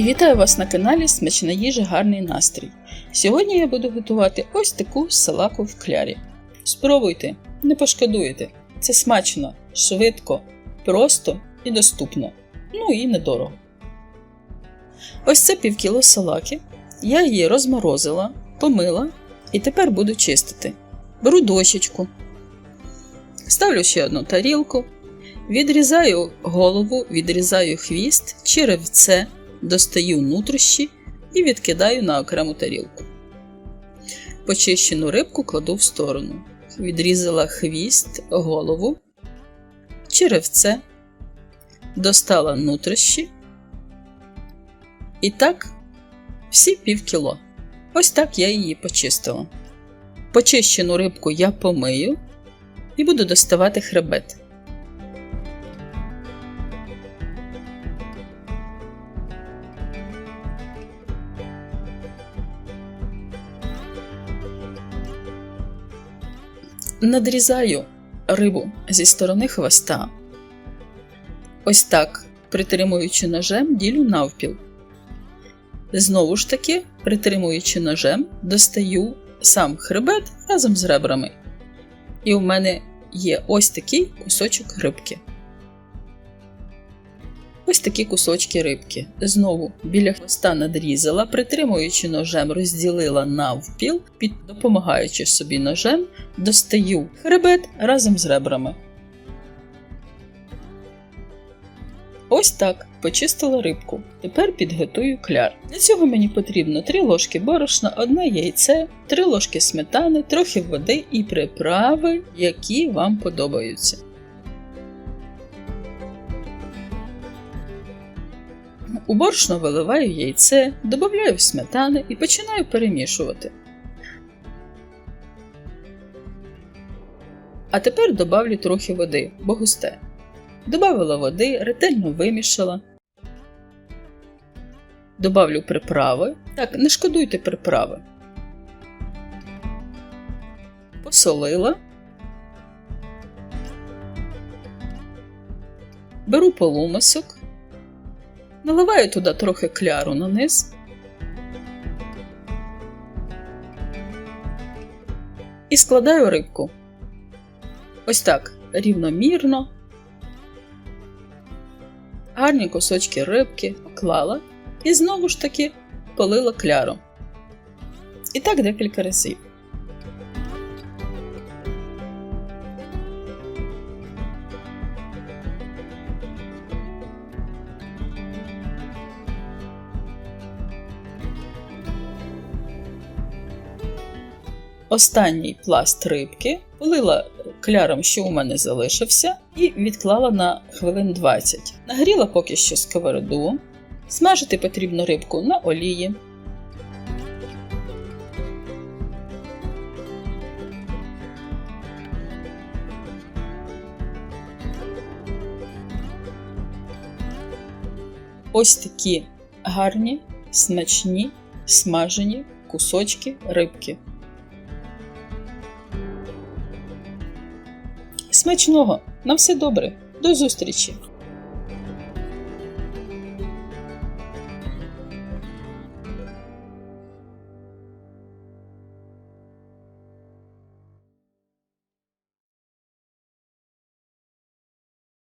Вітаю вас на каналі Смачна їжа, гарний настрій. Сьогодні я буду готувати ось таку салаку в клярі. Спробуйте, не пошкодуєте. Це смачно, швидко, просто і доступно. Ну і недорого. Ось це півкіло салаки. Я її розморозила, помила і тепер буду чистити. Беру дощечку, ставлю ще одну тарілку, відрізаю голову, відрізаю хвіст, черевце, достаю нутрощі і відкидаю на окрему тарілку. Почищену рибку кладу в сторону. Відрізала хвіст, голову, черевце, достала нутрощі. І так, всі пів кіло. Ось так я її почистила. Почищену рибку я помию і буду доставати хребет. Надрізаю рибу зі сторони хвоста. Ось так, притримуючи ножем, ділю навпіл. Знову ж таки, притримуючи ножем, достаю сам хребет разом з ребрами. І у мене є ось такий кусочок рибки. Ось такі кусочки рибки. Знову біля хвоста надрізала, притримуючи ножем, розділила навпіл, під допомагаючи собі ножем, достаю хребет разом з ребрами. Ось так почистила рибку. Тепер підготую кляр. Для цього мені потрібно 3 ложки борошна, одне яйце, 3 ложки сметани, трохи води і приправи, які вам подобаються. У борошно виливаю яйце, додаю сметани і починаю перемішувати. А тепер добавлю трохи води, бо густе. Добавила води, ретельно вимішала. Добавлю приправи. Так, не шкодуйте приправи. Посолила. Беру полумисок. Наливаю туди трохи кляру на низ. І складаю рибку. Ось так рівномірно. Гарні кусочки рибки поклала і знову ж таки полила кляром. І так декілька разів. Останній пласт рибки полила кляром, що у мене залишився, і відклала на хвилин 20. Нагріла поки що сковороду. Смажити потрібно рибку на олії. Ось такі гарні, смачні, смажені кусочки рибки. Смачного! На все добре! До зустрічі!